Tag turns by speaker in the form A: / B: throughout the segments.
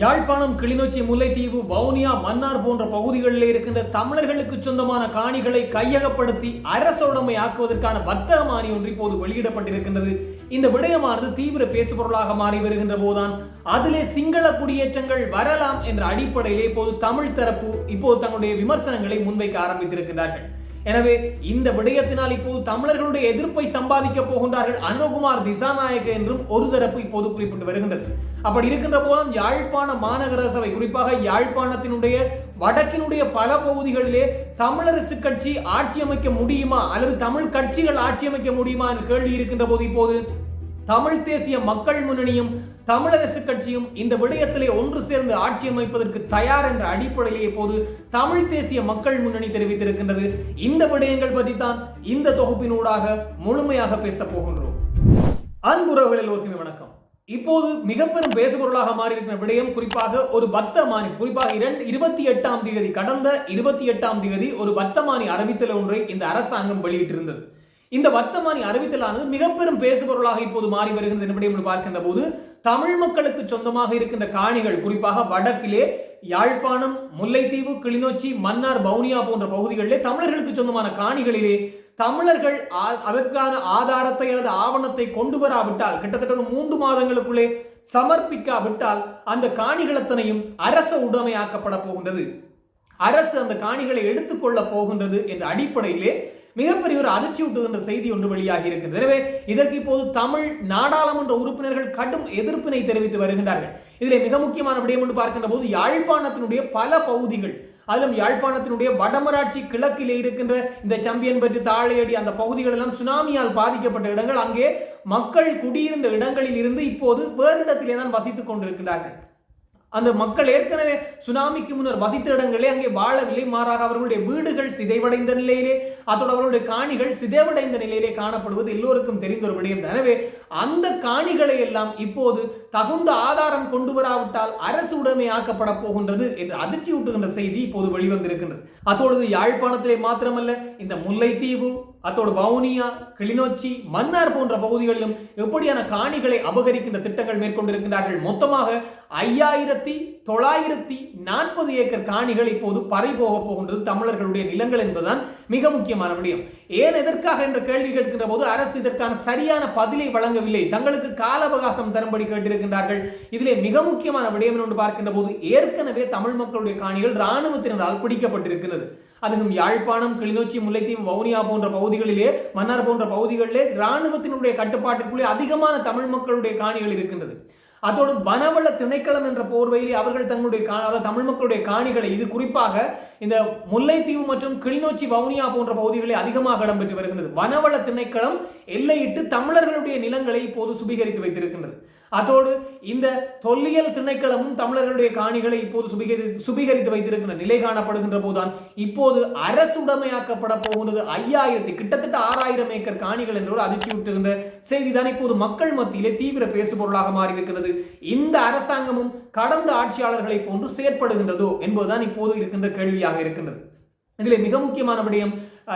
A: யாழ்ப்பாணம் கிளிநொச்சி முல்லைத்தீவு வவுனியா மன்னார் போன்ற பகுதிகளில் இருக்கின்ற தமிழர்களுக்கு சொந்தமான காணிகளை கையகப்படுத்தி அரசுடைமை ஆக்குவதற்கான வர்த்தகமானி ஒன்று இப்போது வெளியிடப்பட்டிருக்கின்றது. இந்த விடயமானது தீவிர பேசுபொருளாக மாறி வருகின்ற போதுதான் அதிலே சிங்கள குடியேற்றங்கள் வரலாம் என்ற அடிப்படையிலே இப்போது தமிழ் தரப்பு இப்போது தங்களுடைய விமர்சனங்களை முன்வைக்க ஆரம்பித்திருக்கிறார்கள் எனவே இந்த விடயத்தினால் இப்போது தமிழர்களுடைய எதிர்ப்பை சம்பாதிக்க போகின்றார்கள் அனுகுமார் திசாநாயக்க என்றும் ஒரு தரப்பு இப்போது குறிப்பிட்டு வருகின்றது. அப்படி இருக்கின்ற போதும் யாழ்ப்பாண மாநகர சபை குறிப்பாக யாழ்ப்பாணத்தினுடைய வடக்கினுடைய பல பகுதிகளிலே தமிழரசு கட்சி ஆட்சி அமைக்க முடியுமா? அல்லது தமிழ் கட்சிகள் ஆட்சி அமைக்க முடியுமா? என்ற கேள்வி இருக்கின்ற போது இப்போது தமிழ் தேசிய மக்கள் முன்னணியும் தமிழரசு கட்சியும் இந்த விடயத்திலே ஒன்று சேர்ந்து ஆட்சி அமைப்பதற்கு தயார் என்ற அடிப்படையிலே இப்போது தமிழ் தேசிய மக்கள் முன்னணி தெரிவித்திருக்கின்றது. இந்த விடயங்கள் பற்றி தான் இந்த தொகுப்பினூடாக முழுமையாக பேச போகின்றோம். அன்புறவுகள் எல்லோருக்குமே வணக்கம். இப்போது மிக பெரும் பேசுபொருளாக மாறியிருக்கிற விடயம் குறிப்பாக ஒரு பத்தமானி குறிப்பாக இரண்டு இருபத்தி எட்டாம் தேதி கடந்த இருபத்தி எட்டாம் தேதி ஒரு பத்தமானி அறிவித்தல் ஒன்றை இந்த அரசாங்கம் வெளியிட்டிருந்தது. இந்த வர்த்தமானி அறிவித்தலானது மிக பெரும் பேசுபொருளாக இப்போது மாறி வருகிறது என்பதை என்று பார்க்கின்ற போது தமிழ் மக்களுக்கு சொந்தமாக இருக்கின்ற காணிகள் குறிப்பாக வடக்கிலே யாழ்ப்பாணம் முல்லைத்தீவு கிளிநொச்சி மன்னார் பவுனியா போன்ற பகுதிகளிலே தமிழர்களுக்கு சொந்தமான காணிகளிலே தமிழர்கள் ஆ- அதற்கான ஆதாரத்தை அல்லது ஆவணத்தை கொண்டு வராவிட்டால் கிட்டத்தட்ட மூன்று மாதங்களுக்குள்ளே சமர்ப்பிக்காவிட்டால் அந்த காணிகள் அத்தனையும் அரச உடைமையாக்கப்பட போகின்றது. அரசு அந்த காணிகளை எடுத்துக்கொள்ள போகின்றது என்ற அடிப்படையிலே மிகப்பெரிய ஒரு அதிர்ச்சி ஊட்டுகின்ற செய்தி ஒன்று வெளியாகி இருக்கிறது. எனவே இதற்கு இப்போது தமிழ் நாடாளுமன்ற உறுப்பினர்கள் கடும் எதிர்ப்பினை தெரிவித்து வருகின்றார்கள். இதிலே மிக முக்கியமான விடயம் என்று பார்க்கின்ற போது யாழ்ப்பாணத்தினுடைய பல பகுதிகள் அதிலும் யாழ்ப்பாணத்தினுடைய வடமராட்சி கிழக்கிலே இருக்கின்ற இந்த சம்பியன் பற்றி தாழையடி அந்த பகுதிகள் எல்லாம் சுனாமியால் பாதிக்கப்பட்ட இடங்கள் அங்கே மக்கள் குடியிருந்த இடங்களில் இருந்து இப்போது வேறு இடத்திலே தான் வசித்துக் கொண்டிருக்கிறார்கள். அந்த மக்கள் ஏற்கனவே சுனாமிக்கு முன்னர் வசித்த இடங்களே அங்கே வாழவில்லை மாறாக அவர்களுடைய வீடுகள் சிதைவடைந்த நிலையிலே அதோடு அவர்களுடைய காணிகள் சிதைவடைந்த நிலையிலே காணப்படுவது எல்லோருக்கும் தெரிந்த ஒரு விடயம். எனவே அந்த காணிகளை எல்லாம் இப்போது தகுந்த ஆதாரம் கொண்டு வராவிட்டால் அரசு உடைமையாக்கப்பட போகின்றது என்று அதிர்ச்சி ஊட்டுகின்ற செய்தி இப்போது வெளிவந்திருக்கின்றது. அத்தோடு யாழ்ப்பாணத்திலே மாத்திரமல்ல இந்த முல்லைத்தீவு அத்தோடு வவுனியா கிளிநொச்சி மன்னார் போன்ற பகுதிகளிலும் எப்படியான காணிகளை அபகரிக்கின்ற திட்டங்கள் மேற்கொண்டிருக்கிறார்கள் மொத்தமாக ஐயாயிரத்தி தொள்ளாயிரத்தி நாற்பது ஏக்கர் காணிகள் இப்போது பறை போக போகின்றது தமிழர்களுடைய நிலங்கள் என்பதுதான் மிக முக்கியமான விடயம். ஏன் எதற்காக என்ற கேள்வி கேட்கின்ற போது அரசு இதற்கான சரியான பதிலை வழங்கவில்லை? தங்களுக்கு கால அவகாசம் தரும்படி கேட்டிருக்கின்றார்கள். இதிலே மிக முக்கியமான விடயம் என்று பார்க்கின்ற போது ஏற்கனவே தமிழ் மக்களுடைய காணிகள் இராணுவத்தினரால் பிடிக்கப்பட்டிருக்கிறது. அதுவும் யாழ்ப்பாணம் கிளிநொச்சி முல்லைத்தீவு வவுனியா போன்ற பகுதிகளிலே மன்னார் போன்ற பகுதிகளிலே இராணுவத்தினுடைய கட்டுப்பாட்டுக்குள்ளே அதிகமான தமிழ் மக்களுடைய காணிகள் இருக்கின்றது. அதோடு வனவள திணைக்களம் என்ற போர்வையிலே அவர்கள் தங்களுடைய கா- அதாவது தமிழ் மக்களுடைய காணிகளை இது குறிப்பாக இந்த முல்லைத்தீவு மற்றும் கிளிநொச்சி வவுனியா போன்ற பகுதிகளில் அதிகமாக இடம்பெற்று வருகின்றது. வனவள திணைக்களம் எல்லையிட்டு தமிழர்களுடைய நிலங்களை இப்போது சுபீகரித்து வைத்திருக்கின்றது. அதோடு இந்த தொல்லியல் திணைக்களமும் தமிழர்களுடைய காணிகளை இப்போது சுபீகரித்து சுபீகரித்து வைத்திருக்கின்ற நிலை காணப்படுகின்ற போதுதான் இப்போது அரசுடைமையாக்கப்பட போகின்றது. ஐயாயிரத்தி கிட்டத்தட்ட ஆறாயிரம் ஏக்கர் காணிகள் என்றோடு ஒரு அதிர்ச்சி விட்டுகின்ற செய்திதான் இப்போது மக்கள் மத்தியிலே தீவிர பேசுபொருளாக மாறியிருக்கிறது. இந்த அரசாங்கமும் கடந்த ஆட்சியாளர்களை போன்று செயற்படுகின்றதோ என்பதுதான் இப்போது இருக்கின்ற கேள்வியாக இருக்கின்றது. இதில் மிக முக்கியமான விடயம்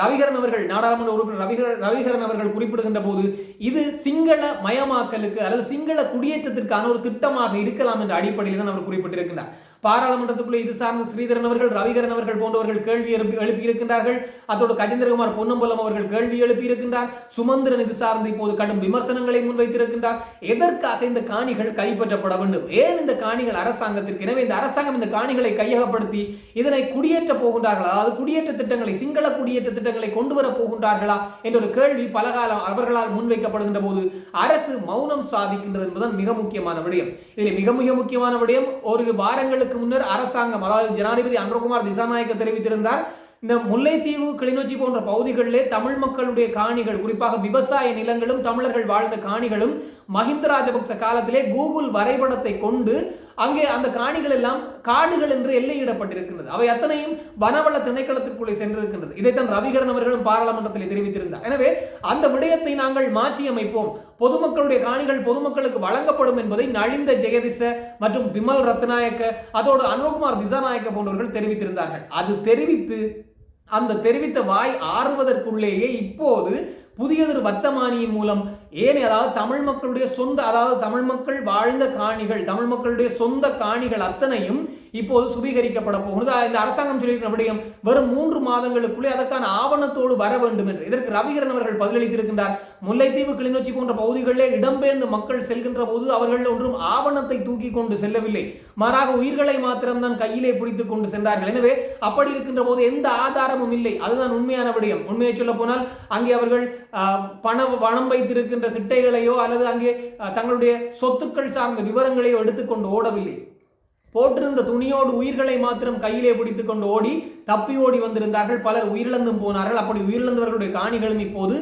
A: ரவிகரன் அவர்கள் நாடாளுமன்ற உறுப்பினர் ரவிகரன் ரவிகரன் அவர்கள் குறிப்பிடுகின்ற போது இது சிங்கள மயமாக்கலுக்கு அல்லது சிங்கள குடியேற்றத்திற்கான ஒரு திட்டமாக இருக்கலாம் என்ற அடிப்படையில் தான் அவர் குறிப்பிட்டிருக்கின்றார். பாராளுமன்றத்துக்குள்ளே இது சார்ந்த ஸ்ரீதரன் அவர்கள் ரவிகரன் அவர்கள் போன்றவர்கள் கேள்வி எழுப்பி எழுப்பியிருக்கின்றார்கள். அத்தோடு கஜேந்திரகுமார் பொன்னம்பலம் அவர்கள் கேள்வி எழுப்பியிருக்கின்றார். சுமந்திரன் இது சார்ந்து இப்போது கடும் விமர்சனங்களை முன்வைத்திருக்கின்றார். எதற்காக இந்த காணிகள் கைப்பற்றப்பட வேண்டும்? ஏன் இந்த காணிகள் அரசாங்கத்திற்கு? எனவே இந்த அரசாங்கம் இந்த காணிகளை கையகப்படுத்தி இதனை குடியேற்ற போகின்றார்களா? அதாவது குடியேற்ற திட்டங்களை சிங்கள குடியேற்ற திட்டங்களை கொண்டு வர போகின்றார்களா? என்ற ஒரு கேள்வி பலகாலம் அவர்களால் முன்வைக்கப்படுகின்ற போது அரசு மௌனம் சாதிக்கின்றது என்பதுதான் மிக முக்கியமான விடயம். இதில் மிக மிக முக்கியமான விடயம் ஒரு வாரங்களுக்கு முன்னர் அரசாங்கம் அதாவது ஜனாதிபதி அன்றகுமார் திசாநாயக்க தெரிவித்திருந்தார். இந்த முல்லைத்தீவு கிளிநொச்சி போன்ற பகுதிகளிலே தமிழ் மக்களுடைய காணிகள் குறிப்பாக விவசாய நிலங்களும் தமிழர்கள் வாழ்ந்த காணிகளும் மஹிந்த ராஜபக்ச காலத்திலே கூகுள் வரைபடத்தை கொண்டு அங்கே அந்த காணிகள் எல்லாம் காடுகள் என்று எல்லையிடப்பட்டிருக்கின்றது. அவை அத்தனையும் வனவள திணைக்களத்திற்குள்ளே சென்றிருக்கின்றது. இதைத்தான் ரவிகரன் அவர்களும் பாராளுமன்றத்தில் தெரிவித்திருந்தார். எனவே அந்த விடயத்தை நாங்கள் மாற்றி அமைப்போம் பொதுமக்களுடைய காணிகள் பொதுமக்களுக்கு வழங்கப்படும் என்பதை நலிந்த ஜெகதிச மற்றும் பிமல் ரத்நாயக்க அதோடு அனுகுமார் திசாநாயக்க போன்றவர்கள் தெரிவித்திருந்தார்கள். அது தெரிவித்து அந்த தெரிவித்த வாய் ஆறுவதற்குள்ளேயே இப்போது புதியதொரு வர்த்தமானியின் மூலம் ஏன் அதாவது தமிழ் மக்களுடைய சொந்த அதாவது தமிழ் மக்கள் வாழ்ந்த காணிகள் தமிழ் மக்களுடைய சொந்த காணிகள் அத்தனையும் இப்போது சுவீகரிக்கப்பட போகிறது இந்த அரசாங்கம் சொல்லியிருக்கிற விடயம் வெறும் மூன்று மாதங்களுக்குள்ளே அதற்கான ஆவணத்தோடு வர வேண்டும் என்று. இதற்கு ரவிகரன் அவர்கள் பதிலளித்திருக்கின்றார். முல்லைத்தீவு கிளிநொச்சி போன்ற பகுதிகளிலே இடம்பெயர்ந்து மக்கள் செல்கின்ற போது அவர்கள் ஒன்றும் ஆவணத்தை தூக்கி கொண்டு செல்லவில்லை. மாறாக உயிர்களை மாத்திரம்தான் கையிலே பிடித்துக் கொண்டு சென்றார்கள். எனவே அப்படி இருக்கின்ற போது எந்த ஆதாரமும் இல்லை. அதுதான் உண்மையான விடயம். உண்மையை சொல்ல போனால் அங்கே அவர்கள் பண பணம் வைத்திருக்கின்ற சிட்டைகளையோ அல்லது அங்கே தங்களுடைய சொத்துக்கள் சார்ந்த விவரங்களையோ எடுத்துக்கொண்டு ஓடவில்லை. போட்டிருந்த துணியோடு உயிர்களை மாத்திரம் கையிலே பிடித்து கொண்டு ஓடி தப்பி ஓடி வந்திருந்தார்கள். பலர் உயிரிழந்தும் போனார்கள். அப்படி உயிரிழந்தவர்களுடைய காணிகளும் இப்போது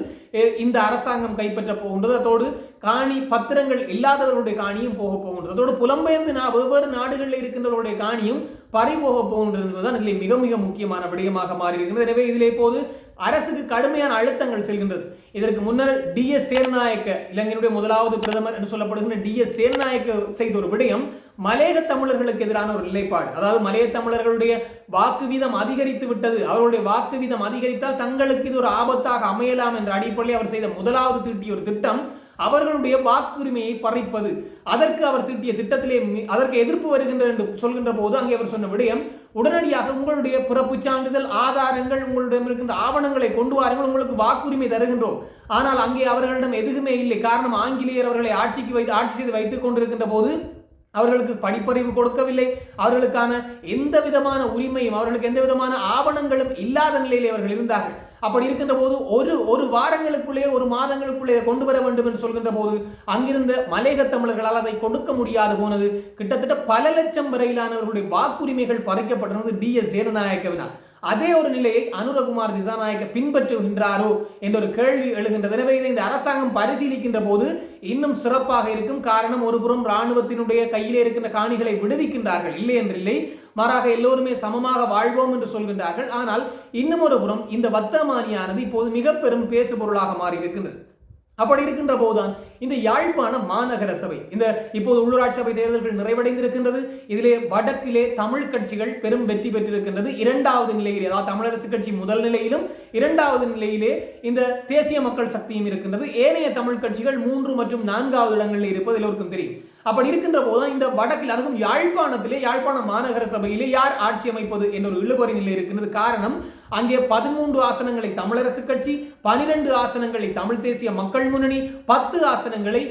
A: இந்த அரசாங்கம் கைப்பற்ற போகின்றது. அதோடு காணி பத்திரங்கள் இல்லாதவர்களுடைய காணியும் போக போகின்றது. அதோடு புலம்பெயர்ந்து நான் வெவ்வேறு நாடுகளில் இருக்கின்றவர்களுடைய காணியும் பறிபோக போகின்றது என்பதுதான் இதில் மிக மிக முக்கியமான விடயமாக மாறி எனவே இதில் இப்போது அரசுக்கு கடுமையான அழுத்தங்கள் செல்கின்றது. இதற்கு முன்னர் டி. எஸ். சேனநாயக்க இலங்கையினுடைய முதலாவது பிரதமர் என்று சொல்லப்படுகின்ற டி. எஸ். சேனநாயக்க செய்த ஒரு விடயம் மலையக தமிழர்களுக்கு எதிரான ஒரு நிலைப்பாடு. அதாவது மலைய தமிழர்களுடைய வாக்கு வீதம் அதிகரித்து விட்டது. அவருடைய வாக்கு வீதம் அதிகரித்தால் தங்களுக்கு இது ஒரு ஆபத்தாக அமையலாம் என்ற அடிப்படையில் அவர் செய்த முதலாவது தீட்டிய ஒரு திட்டம் அவர்களுடைய வாக்குரிமையை பறிப்பது. அதற்கு அவர் தீட்டிய திட்டத்திலே அதற்கு எதிர்ப்பு வருகின்ற என்று சொல்கின்ற போது அங்கே அவர் சொன்ன விடயம் உடனடியாக உங்களுடைய பிறப்பு சான்றிதழ் ஆதாரங்கள் உங்களிடம் இருக்கின்ற ஆவணங்களை கொண்டு வாருங்கள் உங்களுக்கு வாக்குரிமை தருகின்றோம். ஆனால் அங்கே அவர்களிடம் எதுவுமே இல்லை. காரணம் ஆங்கிலேயர் அவர்களை ஆட்சிக்கு வைத்து ஆட்சி செய்து வைத்துக் கொண்டிருக்கின்ற போது அவர்களுக்கு படிப்பறிவு கொடுக்கவில்லை. அவர்களுக்கான எந்த விதமான உரிமையும் அவர்களுக்கு எந்த விதமான ஆவணங்களும் இல்லாத நிலையில் அவர்கள் இருந்தார்கள். அப்படி இருக்கின்ற போது ஒரு ஒரு வாரங்களுக்குள்ளே ஒரு மாதங்களுக்குள்ளே கொண்டு வர வேண்டும் என்று சொல்கின்ற போது அங்கிருந்த மலேக தமிழர்களால் அதை கொடுக்க முடியாது போனது. கிட்டத்தட்ட பல லட்சம் வரையிலானவர்களுடைய வாக்குரிமைகள் பறிக்கப்பட்டது டி. எஸ். சேனநாயக்கவினால் அதே ஒரு நிலையை அனுரகுமார் திசாநாயக்க பின்பற்றுகின்றாரோ என்ற ஒரு கேள்வி எழுகின்றது. எனவே இதை இந்த அரசாங்கம் பரிசீலிக்கின்ற போது இன்னும் சிறப்பாக இருக்கும். காரணம் ஒருபுறம் இராணுவத்தினுடைய கையிலே இருக்கின்ற காணிகளை விடுவிக்கின்றார்கள். இல்லை என்றில்லை. மாறாக எல்லோருமே சமமாக வாழ்வோம் என்று சொல்கின்றார்கள். ஆனால் இன்னும் ஒரு புறம் இந்த வர்த்தமானியானது இப்போது மிக பெரும் பேசு பொருளாக மாறி இருக்கின்றது அப்படி இருக்கின்ற போதுதான் இந்த யாழ்ப்பாண மாநகர சபை இந்த இப்போது உள்ளூராட்சி சபை தேர்தல்கள் நிறைவடைந்திருக்கின்றது இதிலே வடக்கிலே தமிழ் கட்சிகள் பெரும் வெற்றி பெற்றிருக்கின்றது. இரண்டாவது நிலையிலே அதாவது தமிழரசு கட்சி முதல் நிலையிலும் இரண்டாவது நிலையிலே இந்த தேசிய மக்கள் சக்தியும் இருக்கின்றது. ஏனைய தமிழ் கட்சிகள் மூன்று மற்றும் நான்காவது இடங்களில் இருப்பது எல்லோருக்கும் தெரியும். அப்படி இருக்கின்ற போது இந்த வடக்கில் அதுவும் யாழ்ப்பாணத்திலே யாழ்ப்பாண மாநகர சபையிலே யார் ஆட்சி அமைப்பது என்ற ஒரு இழுபறி நிலை இருக்கிறது காரணம் அங்கே பதிமூன்று ஆசனங்களை தமிழரசு கட்சி பனிரெண்டு ஆசனங்களை தமிழ் தேசிய மக்கள் முன்னணி பத்து ஆசனங்களை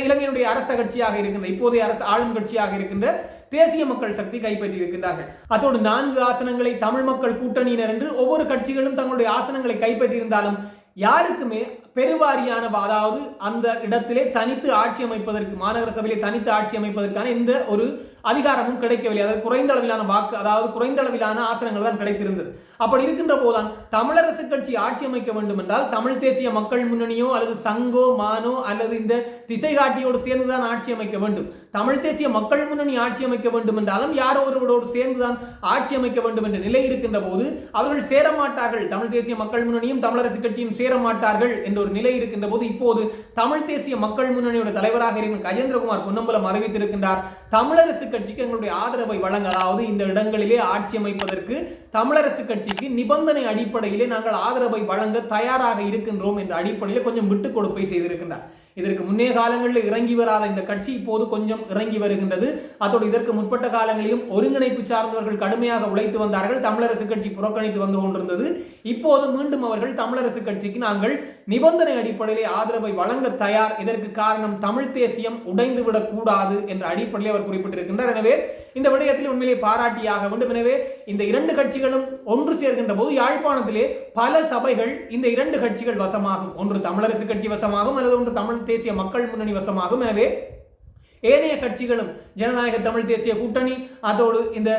A: இலங்கையினுடைய அரச கட்சியாக இருக்கின்ற இப்போதைய அரசு ஆளும் கட்சியாக இருக்கின்ற தேசிய மக்கள் சக்தி கைப்பற்றி இருக்கின்றார்கள் அத்தோடு நான்கு ஆசனங்களை தமிழ் மக்கள் கூட்டணியினர் என்று ஒவ்வொரு கட்சிகளும் தங்களுடைய ஆசனங்களை கைப்பற்றியிருந்தாலும் யாருக்குமே பெருவாரியான அதாவது அந்த இடத்திலே தனித்து ஆட்சி அமைப்பதற்கு மாநகர சபையிலே தனித்து ஆட்சி அமைப்பதற்கான இந்த ஒரு அதிகாரமும் கிடைக்கவில்லை. அதாவது குறைந்த அளவிலான வாக்கு அதாவது குறைந்த அளவிலான ஆசனங்கள் தான் கிடைத்திருந்தது. அப்படி இருக்கின்ற போதுதான் தமிழரசு கட்சி ஆட்சி அமைக்க வேண்டும் என்றால் தமிழ் தேசிய மக்கள் முன்னணியோ அல்லது சங்கோ மானோ அல்லது இந்த திசை காட்டியோடு சேர்ந்துதான் ஆட்சி அமைக்க வேண்டும். தமிழ் தேசிய மக்கள் முன்னணி ஆட்சி அமைக்க வேண்டும் என்றாலும் யாரோ ஒருவரோடு சேர்ந்துதான் ஆட்சி அமைக்க வேண்டும் என்ற நிலை இருக்கின்ற போது அவர்கள் சேரமாட்டார்கள். தமிழ் தேசிய மக்கள் முன்னணியும் தமிழரசு கட்சியும் சேரமாட்டார்கள் என்ற ஒரு நிலை இருக்கின்ற போது இப்போது தமிழ் தேசிய மக்கள் முன்னணியோட தலைவராக இருக்கும் கஜேந்திரகுமார் பொன்னம்பலம் அறிவித்திருக்கின்றார். தமிழரசு கட்சிக்கு எங்களுடைய ஆதரவை வழங்க அதாவது இந்த இடங்களிலே ஆட்சி அமைப்பதற்கு தமிழரசு கட்சிக்கு நிபந்தனை அடிப்படையிலே நாங்கள் ஆதரவை வழங்க தயாராக இருக்கின்றோம் என்ற அடிப்படையில் கொஞ்சம் விட்டுக் கொடுப்பை செய்திருக்கின்றார். இதற்கு முன்னே காலங்களில் இறங்கி வராத இந்த கட்சி இப்போது கொஞ்சம் இறங்கி வருகின்றது. அதோடு இதற்கு முற்பட்ட காலங்களிலும் ஒருங்கிணைப்பு சார்ந்தவர்கள் கடுமையாக உழைத்து வந்தார்கள். தமிழரசு கட்சி புறக்கணித்து வந்து கொண்டிருந்தது. இப்போது மீண்டும் அவர்கள் தமிழரசு கட்சிக்கு நாங்கள் நிபந்தனை அடிப்படையிலே ஆதரவை வழங்க தயார். இதற்கு காரணம் தமிழ் தேசியம் உடைந்துவிடக் கூடாது என்ற அடிப்படையில் அவர் குறிப்பிட்டிருக்கின்றார். எனவே இந்த விடயத்தில் உண்மையிலே பாராட்டியாக வேண்டும். எனவே இந்த இரண்டு கட்சிகளும் ஒன்று சேர்கின்ற போது யாழ்ப்பாணத்திலே பல சபைகள் இந்த இரண்டு கட்சிகள் வசமாகும். ஒன்று தமிழரசு கட்சி வசமாகும் அல்லது ஒன்று தமிழ் தேசிய மக்கள் முன்னணி வசமாகும். எனவே ஏனைய கட்சிகளும் ஜனநாயக தமிழ் தேசிய கூட்டணி அதோடு இந்த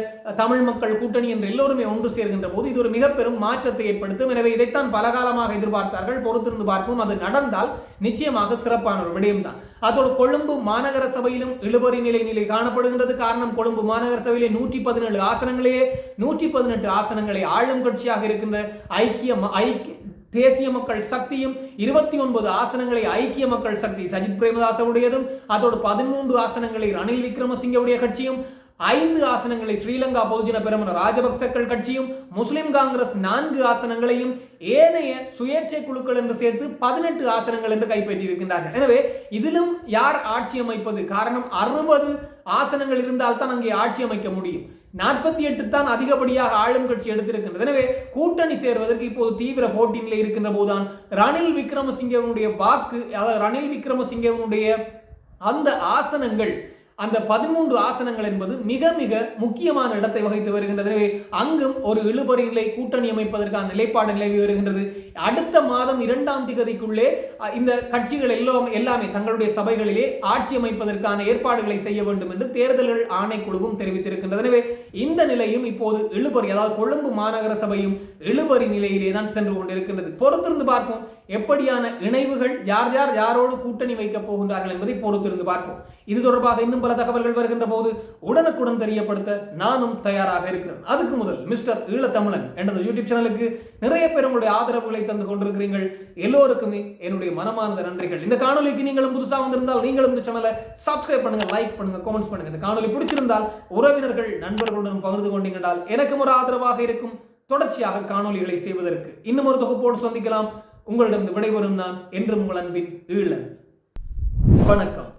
A: தமிழ் மக்கள் கூட்டணி என்று எல்லோருமே ஒன்று சேர்கின்ற போது இது ஒரு மிக பெரும் மாற்றத்தை ஏற்படுத்தும். எனவே இதைத்தான் பலகாலமாக எதிர்பார்த்தார்கள். பொறுத்திருந்து பார்ப்போம். அது நடந்தால் நிச்சயமாக சிறப்பான ஒரு விடயம்தான். அதோடு கொழும்பு மாநகர சபையிலும் இழுபறி நிலை நிலை காணப்படுகின்றது. காரணம் கொழும்பு மாநகர சபையிலே நூற்றி பதினேழு ஆசனங்களே நூற்றி பதினெட்டு ஆசனங்களை ஆளும் கட்சியாக இருக்கின்ற ஐக்கிய ஐக்கிய தேசிய மக்கள் சக்தியும் இருபத்தி ஒன்பது ஆசனங்களை ஐக்கிய மக்கள் சக்தி சஜித் பிரேமதாசவுடையதும் அதோடு பதிமூன்று ஆசனங்களை ரணில் விக்ரமசிங்கவுடைய கட்சியும் ஐந்து ஆசனங்களை ஸ்ரீலங்கா பொதுஜன பெருமன ராஜபக்சக்கள் கட்சியும் முஸ்லிம் காங்கிரஸ் நான்கு ஆசனங்களையும் ஏனைய சுயேட்சை குழுக்கள் என்று சேர்த்து பதினெட்டு ஆசனங்கள் என்று கைப்பற்றியிருக்கின்றார்கள். எனவே இதிலும் யார் ஆட்சி அமைப்பது? காரணம் அறுபது ஆசனங்கள் இருந்தால் தான் அங்கே ஆட்சி அமைக்க முடியும். நாற்பத்தி எட்டு தான் அதிகப்படியாக ஆளும் கட்சி எடுத்திருக்கின்றது. எனவே கூட்டணி சேர்வதற்கு இப்போது தீவிர போட்டியில் இருக்கின்ற போதுதான் ரணில் விக்ரமசிங்கவனுடைய வாக்கு அதாவது ரணில் விக்ரமசிங்கவனுடைய அந்த ஆசனங்கள் அந்த பதிமூன்று ஆசனங்கள் என்பது மிக மிக முக்கியமான இடத்தை வகித்து வருகின்றது. அங்கும் ஒரு இழுபறி நிலை கூட்டணி அமைப்பதற்கான நிலைப்பாடு நிலவி வருகின்றது. அடுத்த மாதம் இரண்டாம் திகதிக்குள்ளே இந்த கட்சிகள் எல்லாம் எல்லாமே தங்களுடைய சபைகளிலே ஆட்சி அமைப்பதற்கான ஏற்பாடுகளை செய்ய வேண்டும் என்று தேர்தல்கள் ஆணைக்குழுவும் தெரிவித்திருக்கின்றது. எனவே இந்த நிலையும் இப்போது இழுபறி அதாவது கொழும்பு மாநகர சபையும் இழுபறி நிலையிலே தான் சென்று கொண்டிருக்கின்றது. பொறுத்திருந்து பார்ப்போம். எப்படியான இணைவுகள் யார் யார் யாரோடு கூட்டணி வைக்கப் போகின்றார்கள் என்பதை பொறுத்திருந்து பார்ப்போம். இது தொடர்பாக இன்னும் பல தகவல்கள் வருகின்ற போது உடனுக்குடன் தெரியப்படுத்த நானும் தயாராக இருக்கிறேன். அதுக்கு முதல் மிஸ்டர் ஈழத்தமிழன் என்ற யூடியூப் சேனலுக்கு நிறைய பேர் உங்களுடைய ஆதரவுகளை தந்து கொண்டிருக்கிறீர்கள். எல்லோருக்குமே என்னுடைய மனமார்ந்த நன்றிகள். இந்த காணொலிக்கு நீங்களும் புதுசாக வந்திருந்தால் நீங்களும் இந்த சேனலை சப்ஸ்கிரைப் பண்ணுங்க லைக் பண்ணுங்க கமெண்ட்ஸ் பண்ணுங்க. இந்த காணொலி பிடிச்சிருந்தால் உறவினர்கள் நண்பர்களுடன் பகிர்ந்து கொண்டீங்கன்றால் எனக்கும் ஒரு ஆதரவாக இருக்கும். தொடர்ச்சியாக காணொலிகளை செய்வதற்கு இன்னும் ஒரு தொகுப்போடு சந்திக்கலாம். உங்களிடம் விடைபெறும் நான் என்றும் உங்கள் அன்பின் ஈழன். வணக்கம்.